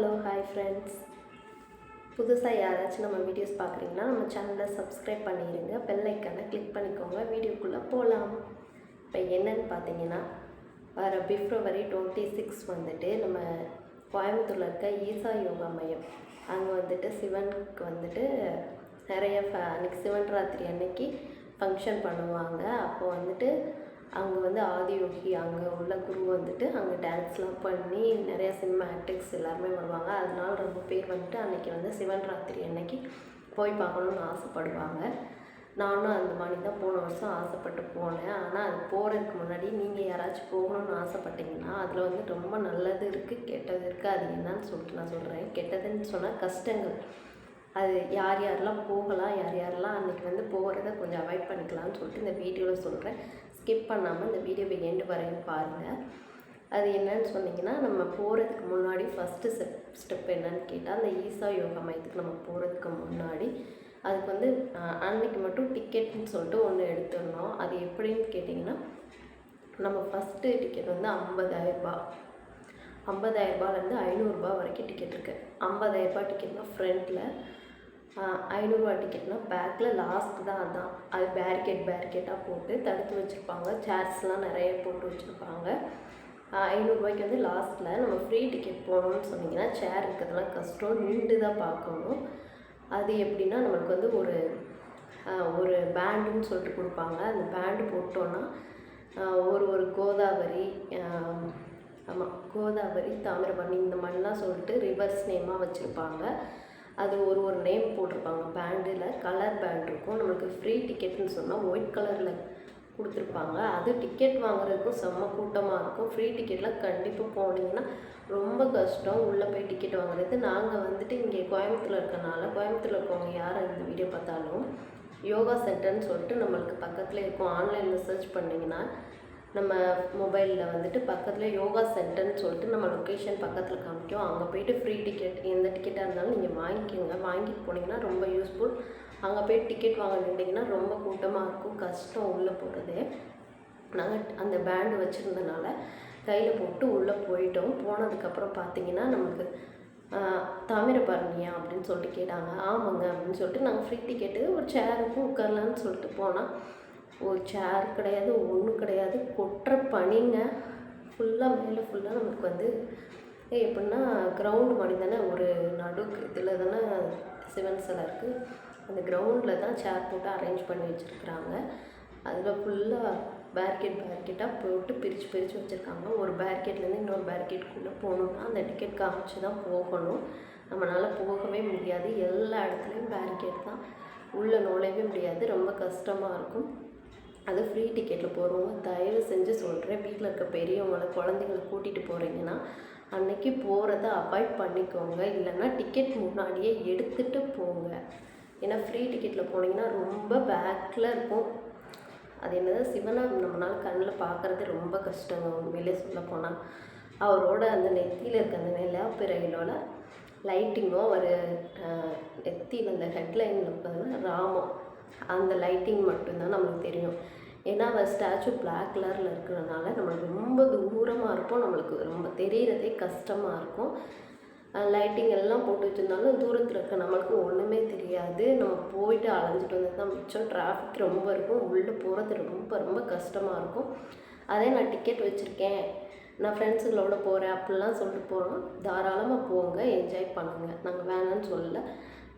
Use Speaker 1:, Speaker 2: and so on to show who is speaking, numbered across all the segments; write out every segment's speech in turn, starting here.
Speaker 1: Hello hi friends புதுசாக யாராச்சும் நம்ம வீடியோஸ் பார்க்குறீங்கன்னா நம்ம சேனலை சப்ஸ்கிரைப் பண்ணிடுங்க பெல்லைக்கானை கிளிக் பண்ணிக்கோங்க. வீடியோக்குள்ளே போகலாம் இப்போ என்னன்னு பார்த்தீங்கன்னா வர பிப்ரவரி டுவெண்ட்டி சிக்ஸ் வந்துட்டு நம்ம கோயம்புத்தூரில் இருக்க ஈசா யோகா மையம். அங்கே வந்துட்டு சிவனுக்கு வந்துட்டு நிறைய ஃப அன்றைக்கி சிவன் ராத்திரி அன்னைக்கு ஃபங்க்ஷன் பண்ணுவாங்க. அப்போ வந்துட்டு அங்கே வந்து ஆதியோகி அங்கே உள்ள குரு வந்துட்டு அங்கே டான்ஸ்லாம் பண்ணி நிறைய சினிமேட்டிக்ஸ் எல்லாருமே வருவாங்க. அதனால ரொம்ப பேர் வந்துட்டு அன்றைக்கி வந்து சிவன் ராத்திரி அன்னைக்கு போய் பார்க்கணுன்னு ஆசைப்படுவாங்க. நானும் அந்த மாதிரி தான் போன வருஷம் ஆசைப்பட்டு போனேன். ஆனால் அது போகிறதுக்கு முன்னாடி நீங்கள் யாராச்சும் போகணும்னு ஆசைப்பட்டீங்கன்னா அதில் வந்து ரொம்ப நல்லது இருக்குது கெட்டது இருக்குது அது என்னன்னு சொல்லிட்டு நான் சொல்கிறேன் கெட்டதுன்னு சொன்னால் கஷ்டங்கள். அது யார் யாரெல்லாம் போகலாம் யார் யாரெல்லாம் அன்றைக்கி வந்து போகிறத கொஞ்சம் அவாய்ட் பண்ணிக்கலாம்னு சொல்லிட்டு இந்த வீடியோவில் சொல்கிறேன் ஸ்கிப் பண்ணாமல் இந்த வீடியோவை எண்டு வரையும் பாருங்கள் அது என்னன்னு சொன்னீங்கன்னா நம்ம போகிறதுக்கு முன்னாடி ஃபஸ்ட்டு ஸ்டெப் ஸ்டெப் என்னன்னு கேட்டால் அந்த ஈசா யோகா மையத்துக்கு நம்ம போகிறதுக்கு முன்னாடி அதுக்கு வந்து அன்னைக்கு மட்டும் டிக்கெட்னு சொல்லிட்டு ஒன்று எடுத்துடணும். அது எப்படின்னு கேட்டிங்கன்னா நம்ம ஃபஸ்ட்டு டிக்கெட் வந்து ஐம்பதாயிரரூபா ஐம்பதாயிரரூபாலேருந்து ஐநூறுரூபா வரைக்கும் டிக்கெட் இருக்குது ஐம்பதாயிரரூபா டிக்கெட்னா ஃப்ரண்ட்டில் ஐநூறுரூவா டிக்கெட்னா பேக்கில் லாஸ்ட் தான் அதான். அது பேரிகேட் பேரிகேட்டாக போட்டு தடுத்து வச்சுருப்பாங்க. சேர்ஸ்லாம் நிறைய போட்டு வச்சுருப்பாங்க. ஐநூறுரூவாய்க்கு வந்து லாஸ்ட்டில் நம்ம ஃப்ரீ டிக்கெட் போகணும்னு சொன்னிங்கன்னா சேர் இருக்கிறதுலாம் கஷ்டம். நின்று தான் பார்க்கணும். அது எப்படின்னா நம்மளுக்கு வந்து ஒரு ஒரு பேண்டுன்னு சொல்லிட்டு கொடுப்பாங்க. அந்த பேண்டு போட்டோன்னா ஒரு ஒரு கோதாவரி ஆமாம் கோதாவரி தாமிரபரணி இந்த மாதிரிலாம் சொல்லிட்டு ரிவர்ஸ் நேமாக வச்சுருப்பாங்க. அது ஒரு ஒரு நேம் போட்டிருப்பாங்க. பேண்டில் கலர் பேண்ட் இருக்கும். நம்மளுக்கு ஃப்ரீ டிக்கெட்னு சொன்னால் ஒயிட் கலரில் கொடுத்துருப்பாங்க. அது டிக்கெட் வாங்குறதுக்கும் செம்ம கூட்டமாக இருக்கும். ஃப்ரீ டிக்கெட்லாம் கண்டிப்பாக போனீங்கன்னா ரொம்ப கஷ்டம். உள்ளே போய் டிக்கெட் வாங்குறது. நாங்கள் வந்துட்டு இங்கே கோயம்புத்தூரில் இருக்கனால கோயம்புத்தூரில் இருக்கவங்க யார் இந்த வீடியோ பார்த்தாலும் யோகா சென்டர்னு சொல்லிட்டு நம்மளுக்கு பக்கத்தில் இருக்கும். ஆன்லைனில் சர்ச் பண்ணிங்கன்னா நம்ம மொபைலில் வந்துட்டு பக்கத்தில் யோகா சென்டர்னு சொல்லிட்டு நம்ம லொக்கேஷன் பக்கத்தில் காமிக்கும். அங்கே போயிட்டு ஃப்ரீ டிக்கெட் எந்த டிக்கெட்டாக இருந்தாலும் நீங்கள் வாங்கிக்கோங்க. வாங்கிட்டு போனீங்கன்னா ரொம்ப யூஸ்ஃபுல் அங்கே போய் டிக்கெட் வாங்க நின்றீங்கன்னா ரொம்ப கூட்டமாக இருக்கும். கஷ்டம் உள்ளே போகிறது நாங்கள் அந்த பேண்டு வச்சுருந்தனால கையில் போட்டு உள்ளே போயிட்டோம். போனதுக்கப்புறம் பார்த்தீங்கன்னா நமக்கு ஆஹ், தாமிரபரணியா அப்படின்னு சொல்லிட்டு கேட்டாங்க. ஆமாங்க அப்படின்னு சொல்லிட்டு நாங்கள் ஃப்ரீ டிக்கெட்டு ஒரு சேருக்கும் உட்காரலான்னு சொல்லிட்டு போனால் ஒரு சேர் கிடையாது ஒன்றும் கிடையாது. கொட்டுற பனிங்க ஃபுல்லாக மேலே ஃபுல்லாக நமக்கு வந்து ஏ எப்படின்னா கிரவுண்டு மாதிரி தானே ஒரு நடு இதில் தானே சிவன் சிலை இருக்குது அந்த கிரவுண்டில் தான் சேர் போட்டு அரேஞ்ச் பண்ணி வச்சுருக்குறாங்க. அதில் ஃபுல்லாக பேரிகேட் பேரிகேட்டாக போட்டு பிரித்து பிரித்து வச்சுருக்காங்க. ஒரு பேரிகேட்லேருந்து இன்னொரு பேரிகேட்டுக்குள்ளே போகணுன்னா அந்த டிக்கெட் காமிச்சு தான் போகணும். நம்மளால் போகவே முடியாது. எல்லா இடத்துலையும் பேரிகேட் தான். உள்ளே நுழையவே முடியாது. ரொம்ப கஷ்டமாக இருக்கும். அது ஃப்ரீ டிக்கெட்டில் போகிறவங்க தயவு செஞ்சு சொல்கிறேன் வீட்டில் இருக்க பெரியவங்களை குழந்தைங்கள கூட்டிகிட்டு போகிறீங்கன்னா அன்னைக்கு போகிறத அவாய்ட் பண்ணிக்கோங்க. இல்லைன்னா டிக்கெட் முன்னாடியே எடுத்துகிட்டு போங்க. ஏன்னா ஃப்ரீ டிக்கெட்டில் போனீங்கன்னா ரொம்ப பேக்கில் இருக்கும். அது என்னது? சிவனை நம்மளால் கண்ணில் பார்க்குறது ரொம்ப கஷ்டங்க. உண்மையிலே சொல்ல போனால் அவரோட அந்த நெத்தியில் இருக்க அந்த நிலாப்பிறைகளோட லைட்டிங்கும் அவர் நெத்தியில் அந்த ஹெட்லைனில் பார்த்தீங்கன்னா ராமம். அந்த லைட்டிங் மட்டும்தான் நமக்கு தெரியும். ஏன்னா அவர் ஸ்டாச்சு பிளாக் கலரில் இருக்கிறனால நம்மளுக்கு ரொம்ப தூரமாக இருக்கும் நம்மளுக்கு ரொம்ப தெரிகிறதே கஷ்டமாக இருக்கும். லைட்டிங் எல்லாம் போட்டு வச்சுருந்தாலும் தூரத்தில் இருக்க நம்மளுக்கு ஒன்றுமே தெரியாது. நம்ம போயிட்டு அலைஞ்சிட்டு வந்தது தான் மிச்சம். டிராஃபிக் ரொம்ப இருக்கும். உள்ளே போகிறது ரொம்ப ரொம்ப கஷ்டமாக இருக்கும். அதே நான் டிக்கெட் வச்சுருக்கேன். நான் ஃப்ரெண்ட்ஸுங்களோட போகிறேன் அப்படிலாம் சொல்லிட்டு போகிறோம் தாராளமாக போங்க. என்ஜாய் பண்ணுங்கள் நாங்கள் வேணான்னு சொல்லலை.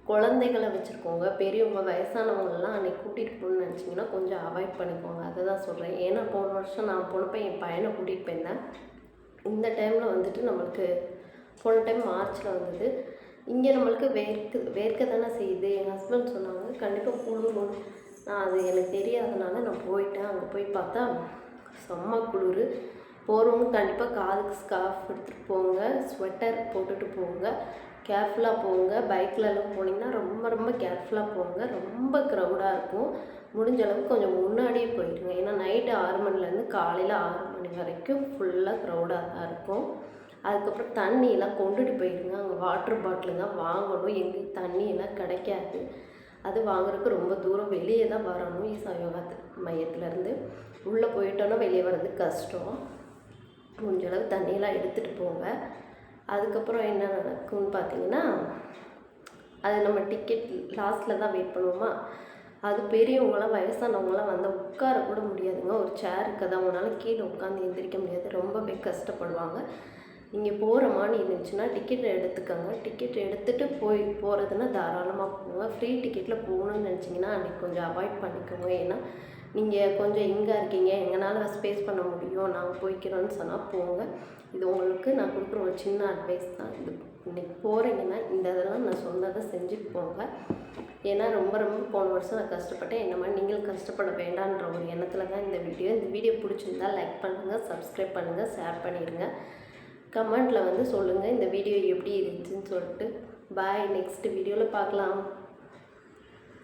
Speaker 1: குழந்தைகளை வச்சுருக்கோங்க. பெரியவங்க வயசானவங்களெலாம் அன்றைக்கி கூட்டிகிட்டு போகணும்னு நினச்சிங்கன்னா கொஞ்சம் அவாய்ட் பண்ணிக்கோங்க. அதை தான் சொல்கிறேன் ஏன்னா போன வருஷம் நான் போனப்போ என் பையனை கூட்டிகிட்டு போயிருந்தேன். இந்த டைமில் வந்துட்டு நம்மளுக்கு போன டைம் மார்ச்சில் வந்தது. இங்கே நம்மளுக்கு வேர்க்கு வேர்க்க தானே செய்யுது. என் ஹஸ்பண்ட் சொன்னாங்க கண்டிப்பாக குளிரும் நான் அது எனக்கு தெரியாதனால நான் போயிட்டேன். அங்கே போய் பார்த்தா செம்ம குளிர். போகிறவங்க கண்டிப்பாக காதுக்கு ஸ்கார்ஃப் எடுத்துகிட்டு போங்க. ஸ்வெட்டர் போட்டுட்டு போங்க. கேர்ஃபுல்லாக போங்க. பைக்லலாம் போனீங்கன்னா ரொம்ப ரொம்ப கேர்ஃபுல்லாக போங்க. ரொம்ப க்ரௌடாக இருக்கும். முடிஞ்ச அளவுக்கு கொஞ்சம் முன்னாடியே போயிடுங்க. ஏன்னா நைட்டு ஆறு மணிலேருந்து காலையில் ஆறு மணி வரைக்கும் ஃபுல்லாக க்ரௌடாக தான் இருக்கும். அதுக்கப்புறம் தண்ணியெல்லாம் கொண்டுட்டு போயிடுங்க. அங்கே வாட்டர் பாட்டில் தான் வாங்கணும். எங்களுக்கு தண்ணியெல்லாம் கிடைக்காது. அது வாங்குறதுக்கு ரொம்ப தூரம். வெளியே தான் வரணும் ஈசா யோகா மையத்துலேருந்து. உள்ளே போயிட்டோன்னா வெளியே வர்றது கஷ்டம். முடிஞ்ச அளவு தண்ணியெல்லாம் எடுத்துகிட்டு போங்க. அதுக்கப்புறம் என்ன நடக்கும்னு பார்த்தீங்கன்னா அது நம்ம டிக்கெட் லாஸ்ட்டில் தான் வெயிட் பண்ணுவோமா? அது பெரியவங்களாம் வயசானவங்களாம் வந்து உட்கார கூட முடியாதுங்க. ஒரு சேருக்கு தான் அவங்களால கீழே உட்காந்து எந்திரிக்க முடியாது. ரொம்பவே கஷ்டப்படுவாங்க. நீங்கள் போகிற மாதிரி இருந்துச்சுன்னா டிக்கெட் எடுத்துக்கோங்க. டிக்கெட் எடுத்துகிட்டு போய் போகிறதுன்னா தாராளமாக போங்க. ஃப்ரீ டிக்கெட்டில் போகணும்னு நினச்சிங்கன்னா அன்றைக்கி கொஞ்சம் அவாய்ட் பண்ணிக்கோங்க. ஏன்னா நீங்கள் கொஞ்சம் எங்கே இருக்கீங்க? எங்களால் ஸ்பேஸ் பண்ண முடியும்? நாங்கள் போய்க்கிறோன்னு சொன்னால் போங்க. இது உங்களுக்கு நான் கொடுக்குற ஒரு சின்ன அட்வைஸ் தான். இது இன்றைக்கி போகிறீங்கன்னா இந்த இதெல்லாம் நான் சொன்னதை செஞ்சுட்டு போங்க. ஏன்னா ரொம்ப ரொம்ப போன வருஷம் நான் கஷ்டப்பட்டேன். என்ன மாதிரி நீங்களும் கஷ்டப்பட வேண்டான்ற ஒரு எண்ணத்தில் தான் இந்த வீடியோ இந்த வீடியோ பிடிச்சிருந்தா லைக் பண்ணுங்கள் சப்ஸ்கிரைப் பண்ணுங்கள் ஷேர் பண்ணிடுங்க கமெண்ட்டில் வந்து சொல்லுங்கள் இந்த வீடியோ எப்படி இருந்துச்சுன்னு சொல்லிட்டு. பாய் நெக்ஸ்ட் வீடியோவில் பார்க்கலாம்.